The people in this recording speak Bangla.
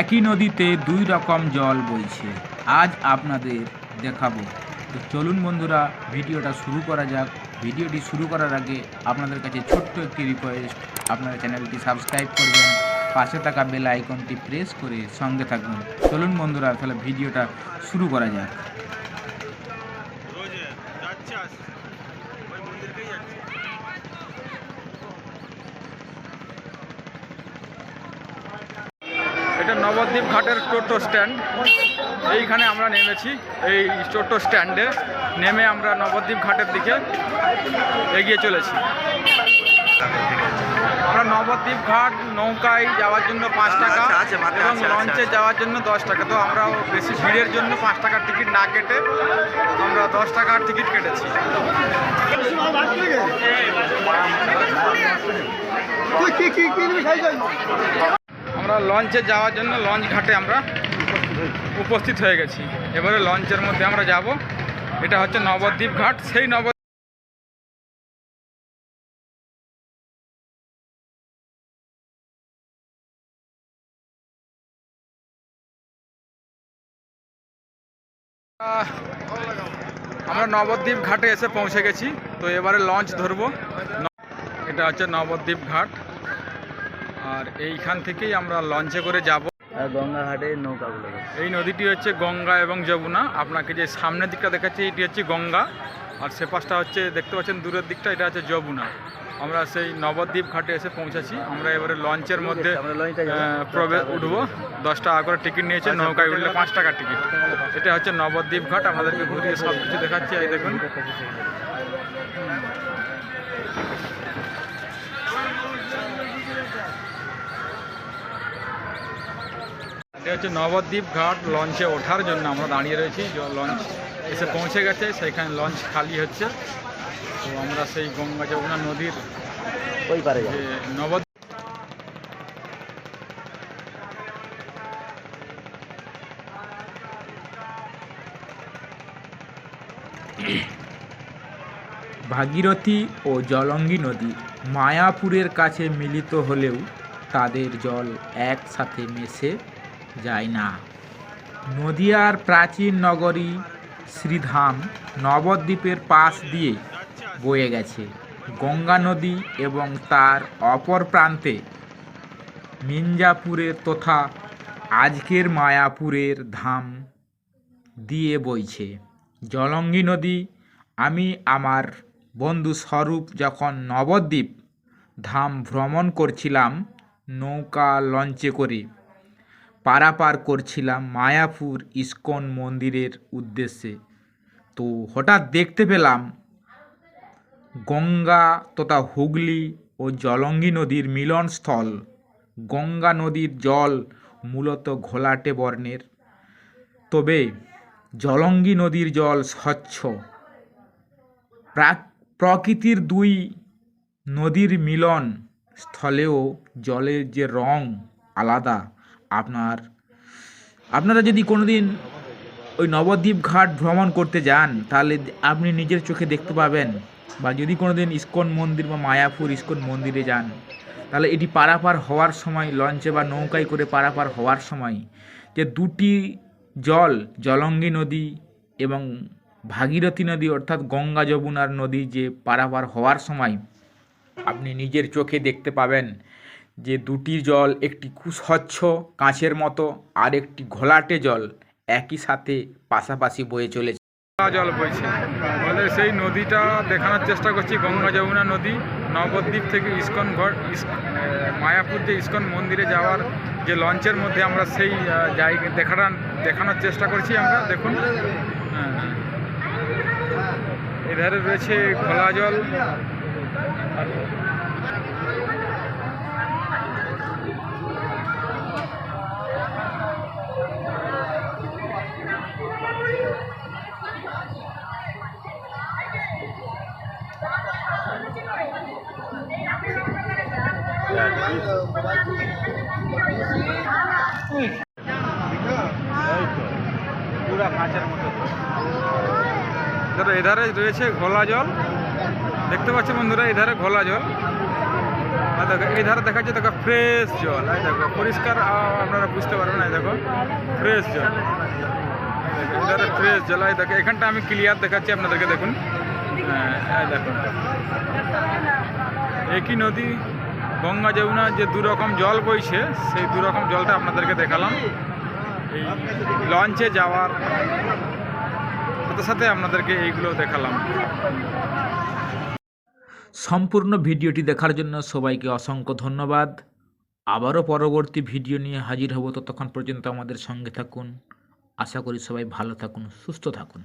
একই নদীতে দুই রকম জল বইছে। আজ আপনাদের দেখাবো। তো চলুন বন্ধুরা, ভিডিওটা শুরু করা যাক। ভিডিওটি শুরু করার আগে আপনাদের কাছে ছোট্ট একটি রিকোয়েস্ট আপনারা চ্যানেলটি সাবস্ক্রাইব করবেন, পাশে থাকা বেল আইকনটি প্রেস করে সঙ্গে থাকবেন। চলুন বন্ধুরা, তাহলে ভিডিওটা শুরু করা যাক রোজ যাচ্ছে আসছে ওই মন্দিরকেই যাচ্ছে এটা নবদ্বীপ ঘাটের টোটো স্ট্যান্ড। এইখানে আমরা নেমেছি এই টোটো স্ট্যান্ডে। নেমে আমরা নবদ্বীপ ঘাটের দিকে এগিয়ে চলেছি। আমরা নবদ্বীপ ঘাট নৌকায় যাওয়ার জন্য পাঁচ টাকা আছে, মাথায় এবং লঞ্চে যাওয়ার জন্য দশ টাকা। তো আমরা বেশি ভিড়ের জন্য পাঁচ টাকার টিকিট না কেটে আমরা দশ টাকার টিকিট কেটেছি। আমরা লঞ্চে যাওয়ার জন্য লঞ্চ ঘাটে আমরা উপস্থিত হয়ে গেছি। এবারে লঞ্চের মধ্যে আমরা যাব। এটা হচ্ছে নবদ্বীপ ঘাট। সেই নব আমরা নবদ্বীপ ঘাটে এসে পৌঁছে গেছি। তো এবারে লঞ্চ ধরবো। এটা হচ্ছে নবদ্বীপ ঘাট। আর এইখান থেকেই আমরা লঞ্চে করে যাব। গঙ্গাঘাটে নৌকাগুলো এই নদীটি হচ্ছে গঙ্গা এবং যমুনা। আপনাকে যে সামনের দিকটা দেখাচ্ছি এটি হচ্ছে গঙ্গা। আর সে পাশটা হচ্ছে দেখতে পাচ্ছেন দূরের দিকটা এটা হচ্ছে যমুনা। আমরা সেই নবদ্বীপ ঘাটে এসে পৌঁছেছি। আমরা এবারে লঞ্চের মধ্যে প্রবেশ উঠবো। দশ টাকা করে টিকিট নিয়েছে নৌকায় উঠলে পাঁচ টাকার টিকিট। এটা হচ্ছে নবদ্বীপ ঘাট। আমাদেরকে ঘুরিয়ে সব কিছু দেখাচ্ছি। এই দেখুন। এটা হচ্ছে নবদ্বীপ ঘাট লঞ্চে ওঠার জন্য আমরা দাঁড়িয়ে রয়েছি। লঞ্চ এসে পৌঁছে গেছে সেখানে লঞ্চ খালি হচ্ছে। তো আমরা সেই গঙ্গা যমুনা নদীর ওই পারে নবদ্বীপ ভাগীরথী ও জলঙ্গি নদী মায়াপুরের কাছে মিলিত হলেও তাদের জল একসাথে মেশে যায় না। নদিয়ার প্রাচীন নগরী শ্রীধাম নবদ্বীপের পাশ দিয়ে বয়ে গেছে। গঙ্গা নদী এবং তার অপর প্রান্তে মিঞ্জাপুরের তথা আজকের মায়াপুরের ধাম দিয়ে বইছে। জলঙ্গি নদী, আমি আমার বন্ধু স্বরূপ যখন নবদ্বীপ ধাম ভ্রমণ করছিলাম, নৌকা লঞ্চে করে পারাপার করছিলাম মায়াপুর ইস্কন মন্দিরের উদ্দেশ্যে। তো হঠাৎ দেখতে পেলাম গঙ্গা তথা হুগলি ও জলঙ্গি নদীর মিলনস্থল। গঙ্গা নদীর জল মূলত ঘোলাটে বর্ণের। তবে জলঙ্গি নদীর জল স্বচ্ছ। প্রাক- প্রকৃতির দুই নদীর মিলন স্থলেও জলের যে রং আলাদা। আপনার, আপনারা যদি কোনোদিন ওই নবদ্বীপ ঘাট ভ্রমণ করতে যান, তাহলে আপনি নিজের চোখে দেখতে পাবেন। বা যদি কোনোদিন ইস্কন মন্দির বা মায়াপুর ইস্কন মন্দিরে যান, তাহলে এটি পারাপার হওয়ার সময়, লঞ্চে বা নৌকায় করে পারাপার হওয়ার সময় যে দুটি জল, জলঙ্গি নদী এবং ভাগীরথী নদী, অর্থাৎ গঙ্গা যমুনার নদী যে পারাপার হওয়ার সময় আপনি নিজের চোখে দেখতে পাবেন যে দুটি জল একটি খুব স্বচ্ছ কাঁচের মতো আর একটি ঘোলাটে জল একই সাথে পাশাপাশি বয়ে চলেছে। জল বইছে। আমাদের সেই নদীটা দেখানোর চেষ্টা করছি, গঙ্গা যমুনা নদী, নবদ্বীপ থেকে ইস্কন ঘর মায়াপুর যে ইস্কন মন্দিরে যাওয়ার যে লঞ্চের মধ্যে আমরা সেই জায়গা দেখাটা, দেখানোর চেষ্টা করছি আমরা, দেখুন। হ্যাঁ। এধারে রয়েছে খোলা জল। এধারে রয়েছে ঘোলা জল। দেখতে পাচ্ছি বন্ধুরা এধারে ঘোলা জল। আর দেখো এই ধারে দেখা যাচ্ছে দেখো ফ্রেশ জল। এই দেখো পরিষ্কার আপনারা বুঝতে পারবেন এই দেখো ফ্রেশ জল। এধারে ফ্রেশ জল। এই দেখো এখানটা আমি ক্লিয়ার দেখাচ্ছি আপনাদেরকে দেখুন। হ্যাঁ, দেখুন। একই নদী গঙ্গা যমুনা যে দু রকম জল বইছে, সেই দু রকম জলটা আপনাদেরকে দেখালাম। এই লঞ্চে যাওয়ার সাথে সাথে আপনাদেরকে এইগুলো দেখালাম। সম্পূর্ণ ভিডিওটি দেখার জন্য সবাইকে অসংখ্য ধন্যবাদ। আবারও পরবর্তী ভিডিও নিয়ে হাজির হব ততক্ষণ পর্যন্ত আমাদের সঙ্গে থাকুন। আশা করি সবাই ভালো থাকুন, সুস্থ থাকুন।